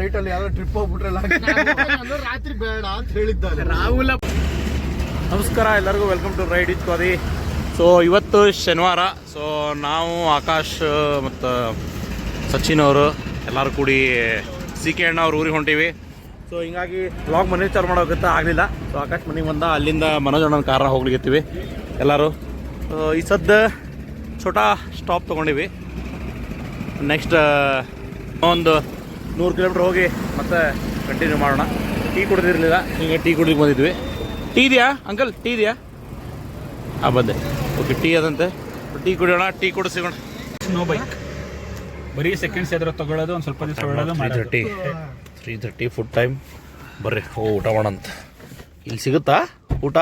Night ಅಲ್ಲಿ ಯಾರೋ trip ಹೋಗ್ಬಿಟ್ರೆ ರಾತ್ರಿ ಬೇಡ ಅಂತ ಹೇಳಿದ್ದಾರೆ ರಾಹುಲ್. ನಮಸ್ಕಾರ ಎಲ್ಲರಿಗೂ ವೆಲ್ಕಮ್ ಟು ರೈಡ್ ಇಟ್ ಕೋದಿ ಸೊ ಇವತ್ತು ಶನಿವಾರ ಸೊ ನಾವು ಆಕಾಶ್ ಮತ್ತು ಸಚಿನ್ ಅವರು ಎಲ್ಲರೂ ಕೂಡಿ ಸಿ ಕೆ ಅಣ್ಣ ಅವ್ರು ಊರಿಗೆ ಹೊಂಟೀವಿ. ಸೊ ಹಿಂಗಾಗಿ ಬ್ಲಾಗ್ ಮನೆ ಚಾರ್ ಮಾಡೋಕ್ಕಂತ ಆಗಲಿಲ್ಲ. ಸೊ ಆಕಾಶ್ ಮನೆಗೆ ಬಂದ ಅಲ್ಲಿಂದ ಮನೋಜ್ ಅಣ್ಣನ ಕಾರ ಹೋಗ್ಲಿಕ್ಕೆತ್ತೀವಿ ಎಲ್ಲರೂ. ಸೊ ಈ ಸದ್ದ ಛೋಟಾ ಸ್ಟಾಪ್ ತೊಗೊಂಡಿವಿ. ನೆಕ್ಸ್ಟ್ ಒಂದು ನೂರು ಕಿಲೋಮೀಟ್ರ್ ಹೋಗಿ ಮತ್ತೆ ಕಂಟಿನ್ಯೂ ಮಾಡೋಣ. ಟೀ ಕುಡಿದಿರಲಿಲ್ಲ ಹಿಂಗೆ ಟೀ ಕುಡಿದು ಬಂದಿದ್ವಿ. ಟೀ ಇದೆಯಾ ಅಂಕಲ್? ಟೀ ಇದೆಯಾ? ಆ ಬಂದೆ. ಓಕೆ ಟೀ ಅದಂತೆ ಟೀ ಕುಡಿಯೋಣ ಟೀ ಕುಡಿದು ಸಿಗೋಣ. ನೋ ಬೈಕ್ ಬರೀ ಸೆಕೆಂಡ್ಸ್ ಎದುರು ತಗೊಳ್ಳೋದು ಒಂದು ಸ್ವಲ್ಪ ದಿವಸ ಹೊರಡೋದು three thirty thirty three thirty food time ಬರ್ರಿ ಹೋ ಊಟ ಮಾಡೋಂತ ಇಲ್ಲಿ ಸಿಗುತ್ತಾ ಊಟ?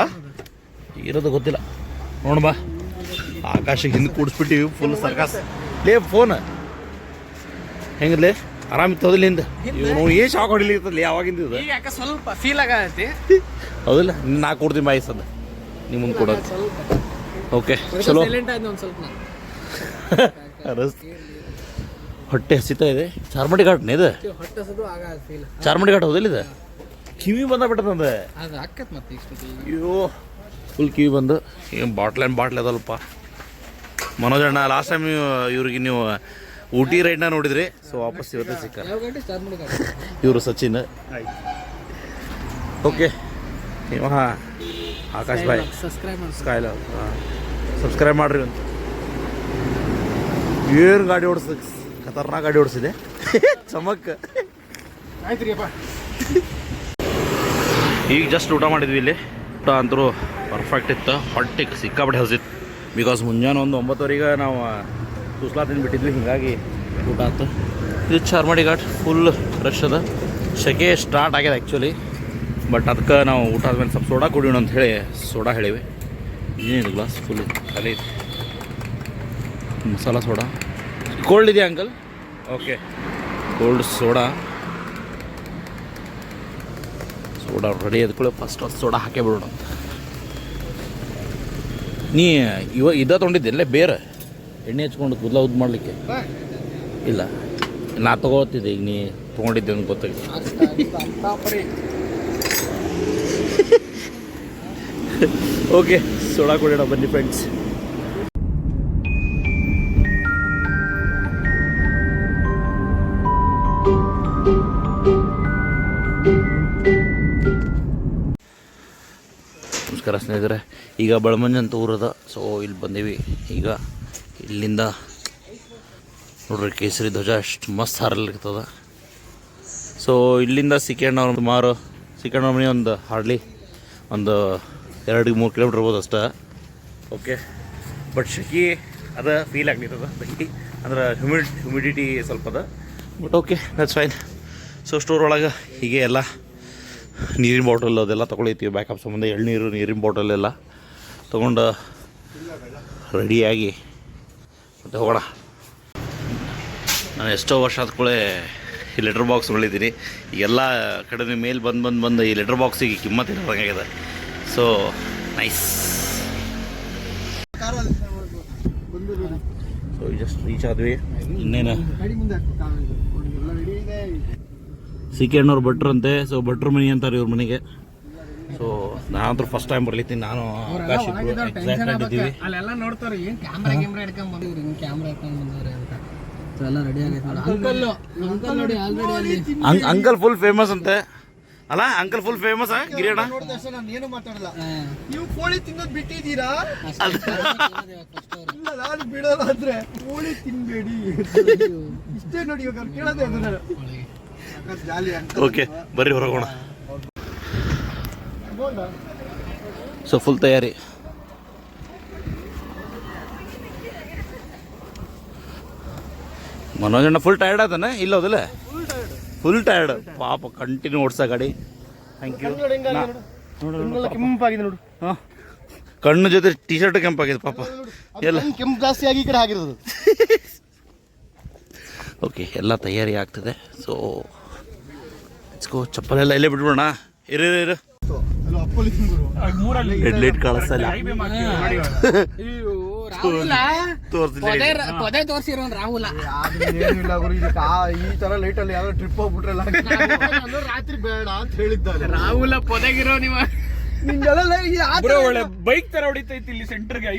ಇರೋದು ಗೊತ್ತಿಲ್ಲ. ನೋಡ ಬಾ. ಆಕಾಶಕ್ಕೆ ಹಿಂದೆ ಕೂಡಿಸ್ಬಿಟ್ಟಿವಿ ಫುಲ್ ಸರ್ಕಾಸ್ ಲೇ ಫೋನ್ ಹೆಂಗಲೇ ಆರಾಮಿತ್ತು ಅದಲ್ಲಿಂದ ಇವನು ಏನು ಶಾಕ್ ಹೊಡಿಲಿರ್ತದಲ್ಲ ಯಾವಾಗಿಂದ ಇದು? ಈಗ ಯಾಕೆ ಸ್ವಲ್ಪ ಫೀಲ್ ಆಗತ್ತೆ? ಹೌದಿಲ್ಲ ನಾ ಕೊಡ್ತೀನಿ ಬಾಯಿ ಸದ ನಿಮ್ಮ ಮುಂದೆ ಕೊಡೋದು ಓಕೆ ಚಲೋ. ರಸ್ತೆ. ಹೊಟ್ಟೆ ಹಸಿತಾ ಇದೆ. ಚಾರ್ಮಡಿ ಘಾಟ್ನ ಇದು? ಚಾರ್ಮಡಿ ಘಾಟ್ ಹೌದಿಲ್ಲ ಇದು? ಕಿವಿ ಬಂದ ಬಿಟ್ಟದಂದೆ ಅಯ್ಯೋ ಫುಲ್ ಕಿವಿ ಬಂದು. ಏನು ಬಾಟ್ಲ್ ಆ್ಯಂಡ್ ಬಾಟ್ಲ್ ಅದಲ್ಪ. ಮನೋಜಣ್ಣ ಲಾಸ್ಟ್ ಟೈಮ್ ಇವ್ರಿಗೆ ನೀವು ಊಟಿ ರೈಡ್ನ ನೋಡಿದ್ರಿ ಸೊ ವಾಪಸ್ ಇವತ್ತು ಸಿಕ್ಕ ಇವರು ಸಚಿನ್. ಓಕೆ. ಇವ ಆಕಾಶ್ ಬಾಯ್ ಸಬ್ಸ್ಕ್ರೈಬ್ ಸ್ಕೈಲ ಸಬ್ಸ್ಕ್ರೈಬ್ ಮಾಡ್ರಿ ಅಂತ. ಏನು ಗಾಡಿ ಓಡಿಸ್ ಖತರ್ನಾಕ್ ಗಾಡಿ ಓಡಿಸಿದೆ. ಚಮಕ್. ಈಗ ಜಸ್ಟ್ ಊಟ ಮಾಡಿದ್ವಿ ಇಲ್ಲಿ. ಊಟ ಅಂತರೂ ಪರ್ಫೆಕ್ಟ್ ಇತ್ತು. ಹೊಟ್ಟೆಗೆ ಸಿಕ್ಕಾಪಟ್ಟೆ ಹಸಿತ್ತು ಬಿಕಾಸ್ ಮುಂಜಾನೆ ಒಂದು ಒಂಬತ್ತುವರೆಗೆ ನಾವು ಸುಸ್ಲಾ ತಿಂದುಬಿಟ್ಟಿದ್ವಿ ಹೀಗಾಗಿ ಊಟ ಆಯ್ತು. ಇದು ಚಾರ್ಮಾಡಿ ಘಾಟ್ ಫುಲ್ ರಶ್ ಅದ. ಸೆಕೆ ಸ್ಟಾರ್ಟ್ ಆಗ್ಯದ ಆ್ಯಕ್ಚುಲಿ ಬಟ್ ಅದಕ್ಕೆ ನಾವು ಊಟ ಆದ್ಮೇಲೆ ಸ್ವಲ್ಪ ಸೋಡಾ ಕುಡಿಯೋಣ ಅಂತ ಹೇಳಿ ಸೋಡಾ ಹೇಳಿವಿ. ಏನಿದೆ ಗ್ಲಾಸ್ ಫುಲ್ ಖಾಲಿ ಐತಿ ಮಸಾಲ ಸೋಡಾ ಕೋಲ್ಡ್ ಇದೆಯಾ uncle okay cold soda soda ready ಅದಕ್ಕೂ ಫಸ್ಟ್ ಸೋಡಾ ಹಾಕೇ ಬಿಡೋಣ ನೀ ಇವ ಇದ ತೊಗೊಂಡಿದ್ದೆ ಬೇರೆ? ಎಣ್ಣೆ ಹಚ್ಕೊಂಡು ಕೂದಲ ಉದ್ದು ಮಾಡಲಿಕ್ಕೆ? ಇಲ್ಲ. ನಾ ತಗೋತಿದ್ದೆ, ಈಗ ನೀ ತೊಗೊಂಡಿದ್ದೆ ಅಂತ ಗೊತ್ತಾಗಿ ಓಕೆ, ಸೋಡಾ ಕೊಡೋಣ ಬನ್ನಿ ಫ್ರೆಂಡ್ಸ್ ನಮಸ್ಕಾರ ಸ್ನೇಹಿತರೆ, ಈಗ ಬಳಮಂಜಂತ ಊರದ ಸೊ ಇಲ್ಲಿ ಬಂದೀವಿ. ಈಗ ಇಲ್ಲಿಂದ ನೋಡ್ರಿ ಕೇಸರಿ ಧ್ವಜ ಅಷ್ಟು ಮಸ್ತ್ ಹಾರಲಿರ್ತದ ಸೊ ಇಲ್ಲಿಂದ ಸಿಕ್ಕಣ್ಣವ್ರ ಸುಮಾರು ಸಿಕ್ಕಣ್ಣವ್ರ ಮನೆ ಒಂದು ಹಾರ್ಡ್ಲಿ ಒಂದು ಎರಡು ಮೂರು ಕಿಲೋಮೀಟ್ರ್ ಇರ್ಬೋದು ಅಷ್ಟೇ. ಓಕೆ ಬಟ್ ಶೆಕಿ ಅದ ಫೀಲ್ ಆಗ್ಲಿರ್ತದ ಬೆಂಕಿ ಅಂದ್ರೆ ಹ್ಯುಮಿಡ್ ಹ್ಯುಮಿಡಿಟಿ ಸ್ವಲ್ಪ ಅದ. But okay that's fine so store ಒಳಗೆ ಹೀಗೆ ಎಲ್ಲ ನೀರಿನ ಬಾಟಲ್ ಅದೆಲ್ಲ ತೊಗೊಳಿತೀವಿ. ಬ್ಯಾಕಪ್ ಸಂಬಂಧ ಎಳ್ನೀರು, ನೀರಿನ ಬಾಟಲ್ ಎಲ್ಲ ತೊಗೊಂಡು ರೆಡಿಯಾಗಿ ಮತ್ತೆ ಹೋಗೋಣ. ನಾನು ಎಷ್ಟೋ ವರ್ಷ ಆದ್ಕೂಳೆ ಈ ಲೆಟ್ರ್ ಬಾಕ್ಸ್ ಹೊಳಿದ್ದೀನಿ ಎಲ್ಲ ಕಡೆ ಮೇಲೆ ಬಂದು ಬಂದು ಬಂದು ಈ ಲೆಟ್ರ್ ಬಾಕ್ಸಿಗೆ ಕಿಮ್ಮತ್ತು ಇರೋದಂಗಾಗಿದೆ so nice so just reach ಆದ್ವಿ. ಇನ್ನೇನು? ಸಿ ಕೆ ಅಣ್ಣವ್ರು ಭಟ್ರಂತೆ. ಸೊ ಭಟ್ರು ಮನೆ ಅಂತಾರೆ ಇವ್ರ ಮನೆಗೆ. ಸೊ ನಾನಂತೂ ಫಸ್ಟ್ ಟೈಮ್ ಬರ್ಲಿತ್ತೀನಿ ನಾನು ಆಕಾಶ್ ಇಬ್ರು ಎಕ್ಸೈಟೆಡ್ ಇದ್ದೀವಿ. ಅಲ್ಲೆಲ್ಲ ನೋಡ್ತಾರೆ ಏನು ಕ್ಯಾಮ್ರಾ ಕ್ಯಾಮ್ರಾ ಹಿಡ್ಕೊಂಡ್ ಬಂದಿವ್ರಿ ಹಿಂಗೆ ಕ್ಯಾಮ್ರಾ ಹಿಡ್ಕೊಂಡ್ ಬಂದವ್ರೆ ಅಂತ. So ಎಲ್ಲ ರೆಡಿ ಆಗೈತೆ ಅಂಕಲ್ ಅಂಕಲ್ ನೋಡಿ ಆಲ್ರೆಡಿ ಅಲ್ಲಿ ಅಂಕ್ ಅಂಕಲ್ ಫುಲ್ ಫೇಮಸ್ ಅಂತೆ. ಅಲ್ಲ ಅಂಕಲ್ ಫುಲ್ ಫೇಮಸ್ ಗಿರಿಯಣ್ಣ? ನೋಡಿದ ನಾನು ಏನು ಮಾತಾಡಲ್ಲ. ನೀವು ಕೋಳಿ ತಿನ್ನೋದು ಬಿಟ್ಟಿದ್ದೀರಾ. ಇಲ್ಲ ನಾನು ಬಿಡಲ್ಲ ಅಂದ್ರೆ ಕೋಳಿ ತಿನ್ಬೇಡಿ. ಇಷ್ಟೇ ನೋಡಿ ಇವಾಗ ಅವ್ರು ಕೇಳೋದೇ ಅದನ್ನ ಜಾಲಿ ಅಂತ ಓಕೆ ಬರ್ರಿ ಹೊರಗೋಣ. ಸೊ ಫುಲ್ ತಯಾರಿ ಮನೋಜಣ್ಣ ಫುಲ್ ಟಯರ್ಡ್ ಇಲ್ಲ ಹೌದಲ್ಲ? ಫುಲ್ ಟಯರ್ಡ್ ಪಾಪ ಕಂಟಿನ್ಯೂ ಓಡಿಸ ಗಾಡಿ. ಥ್ಯಾಂಕ್ ಯು ಕೆಂಪಾಗಿದೆ ನೋಡು. ಹಾಂ. ಕಣ್ಣು ಜೊತೆ ಟಿ ಶರ್ಟ್ ಕೆಂಪಾಗಿದೆ ಪಾಪ. ಎಲ್ಲ. ಕೆಂಪು ಜಾಸ್ತಿ ಆಗಿ ಈ ಕಡೆ ಆಗಿರೋದು ಓಕೆ ಎಲ್ಲ ತಯಾರಿ ಆಗ್ತದೆ. ಸೊ ಗೋ ಚಪ್ಪಲೆಲ್ಲ ಇಲ್ಲೇ ಬಿಟ್ಬಿಡೋಣ. ಇರು ಇರು, ಇರು ಅಪ್ಪ ಮೂರಲ್ಲಿ ರೆಡ್ ಲೈಟ್ ಕಾಣಿಸ್ತಲ್ಲ ಅಯ್ಯೋ ರಾಹುಲ? ತೋರಿಸಿಲ್ಲ ಪೊದೆ ತೋರ್ಸಿರೋನ್ ರಾಹುಲ. ಏನಿಲ್ಲ ಗುರು ಇದಕ್ಕೆ ಆ- ಈ ತರ ಲೈಟ್ ಅಲ್ಲಿ ಯಾರೋ ಟ್ರಿಪ್ ಹೋಗ್ಬಿಟ್ರಲ್ಲ ನಾನು ರಾತ್ರಿ ಬೇಡ ಅಂತ ಹೇಳಿದ್ದಾರೆ ರಾಹುಲ ಪೊದೆಗಿರೋ ನೀವ ಒಳ್ಳೆ ಬೈಕ್ ತರ ಹೊಡಿತೈತಿ ಇಲ್ಲಿ ಸೆಂಟರ್ಗೆ ಐ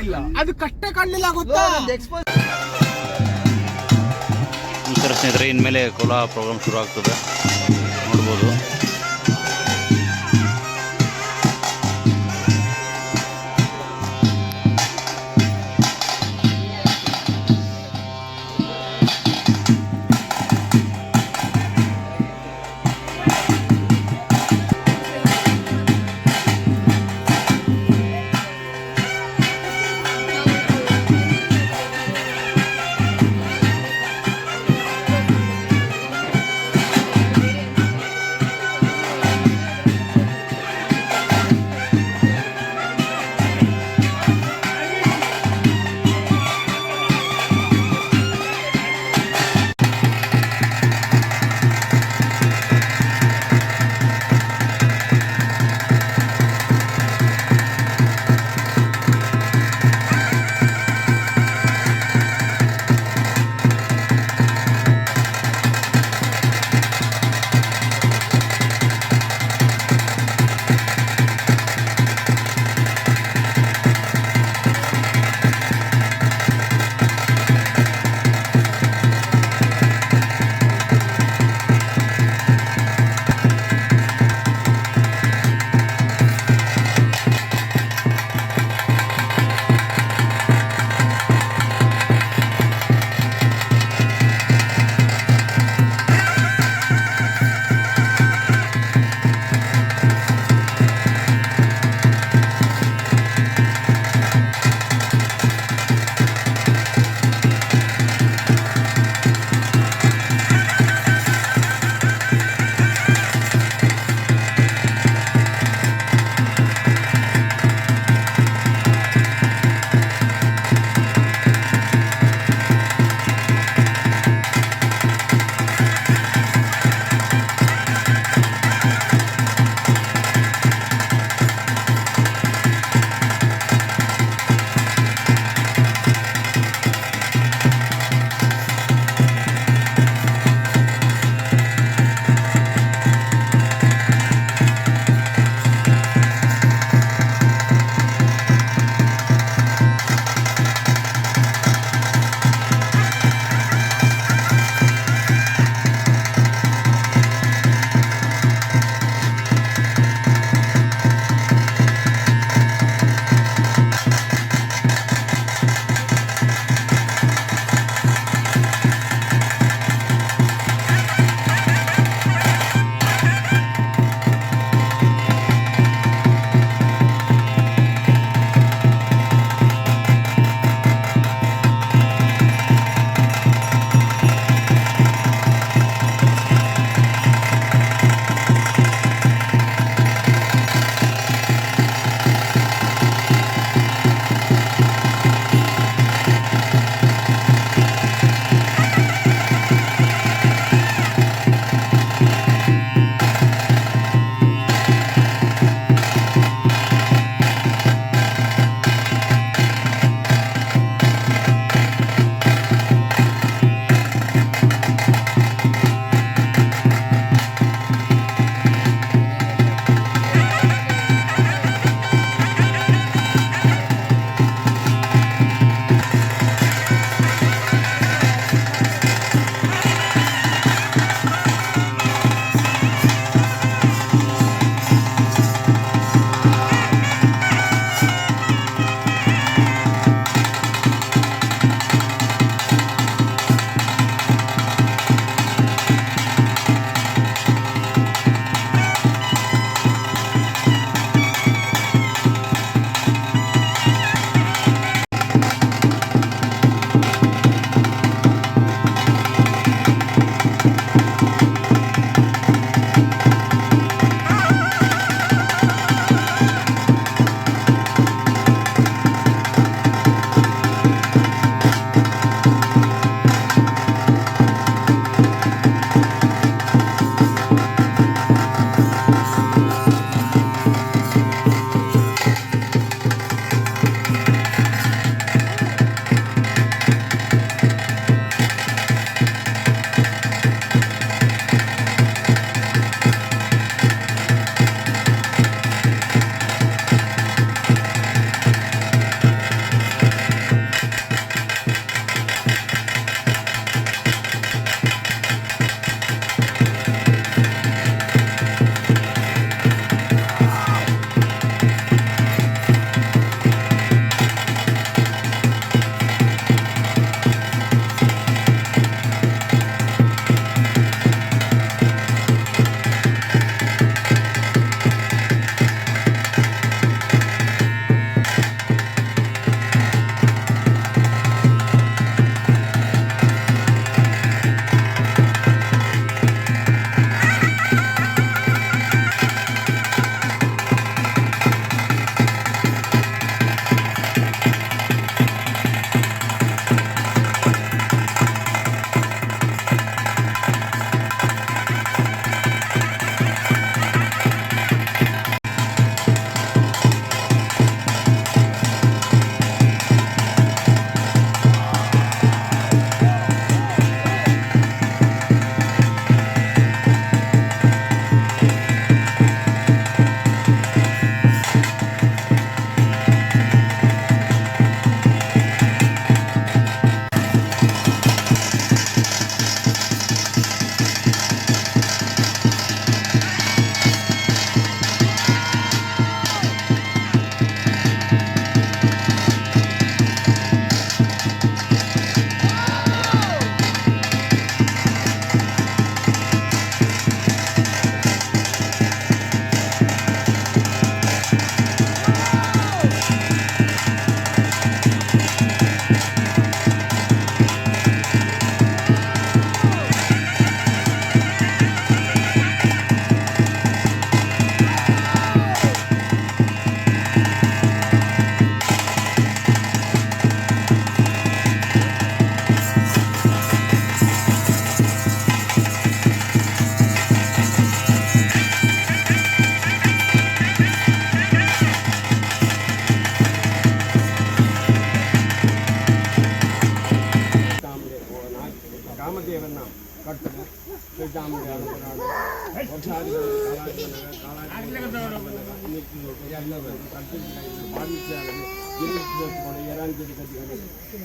ಇಲ್ಲ. ಅದು ಕಟ್ಟ ಕಾಣಲಿಲ್ಲ ಗೊತ್ತಾ? ನಮಸ್ಕಾರ ಸ್ನೇಹಿತರೆ ಇನ್ಮೇಲೆ ಕೋಲಾ ಪ್ರೋಗ್ರಾಮ್ ಶುರು ಆಗ್ತದೆ ನೋಡ್ಬೋದು.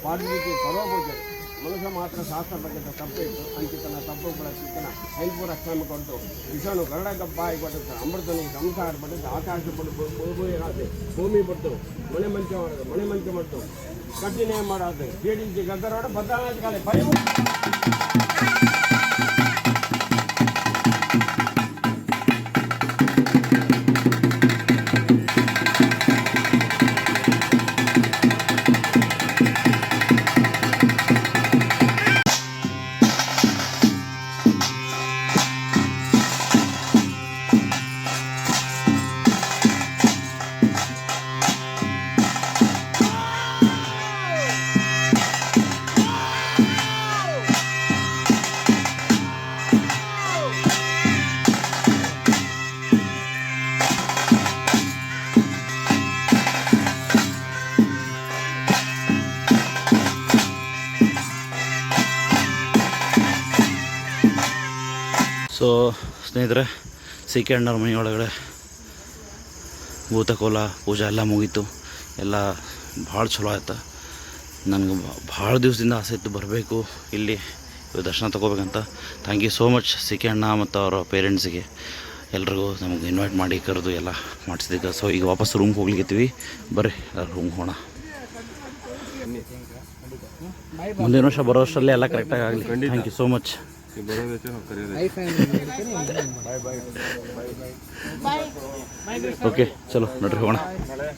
ಪಾಠಕ್ಕೆ ಪರೋಪಕ್ಕೆ ಮನುಷ್ಯ ಮಾತ್ರ ಶಾಸ್ತ್ರ ಬಗ್ಗೆ ತಪ್ಪು ಇತ್ತು ಅಂಕಿತನ ತಪ್ಪು ಕೂಡ ಸಿಕ್ಕಿನ ಐಪುರ ಶ್ರಮ ಕೊಟ್ಟು ವಿಷನು ಗರಡ ಬಾಯಿ ಕೊಟ್ಟು ಅಮೃತನಿಗೆ ಸಂಸಾರ ಪಟ್ಟು ಆಕಾಶ ಪಟ್ಟು ಭೂಮಿ ರಾತ್ರಿ ಭೂಮಿ ಪಟ್ಟು ಮನೆ ಮಂಚ ಮಾಡೋದು ಮನೆ ಮಂಚ ಮಟ್ಟು ಕಠಿಣ ಮಾಡೋದು ಕೇಳಿಂಚಿ ಗದ್ದರೋಡ ಬದಲಾವಣೆ ಕಾಲ ಸ್ನೇಹಿತರೆ ಸಿ ಕೆ ಅಣ್ಣವ್ರ ಮನೆ ಒಳಗಡೆ ಭೂತಕೋಲ, ಪೂಜೆ ಎಲ್ಲ ಮುಗೀತು. ಎಲ್ಲ ಭಾಳ ಚಲೋ ಆಯ್ತು. ನನಗೆ ಭಾಳ ದಿವಸದಿಂದ ಆಸೆ ಇತ್ತು ಬರಬೇಕು ಇಲ್ಲಿ. ದರ್ಶನ ತೊಗೋಬೇಕಂತ. Thank you so much C K ಅಣ್ಣ ಮತ್ತು ಅವರ ಪೇರೆಂಟ್ಸಿಗೆ ಎಲ್ರಿಗೂ ನಮಗೆ ಇನ್ವೈಟ್ ಮಾಡಿ ಕರೆದು ಎಲ್ಲ ಮಾಡಿಸಿದ್ದಕ್ಕೆ. ಸೊ ಈಗ ವಾಪಸ್ ರೂಮ್ಗೆ ಹೋಗ್ಲಿಕ್ಕಿತ್ತೀವಿ. ಬರ್ರಿ ರೂಮ್ಗೆ ಹೋಗೋಣ. ಮುಂದಿನ ವರ್ಷ ಬರೋ ವರ್ಷಲ್ಲೇ ಎಲ್ಲ ಕರೆಕ್ಟಾಗಿ ಆಗಲಿ. ಥ್ಯಾಂಕ್ ಯು ಸೋ ಮಚ್ કે બરોબર છે ને કરી દે bye bye bye bye okay ચલો નટરે હોણા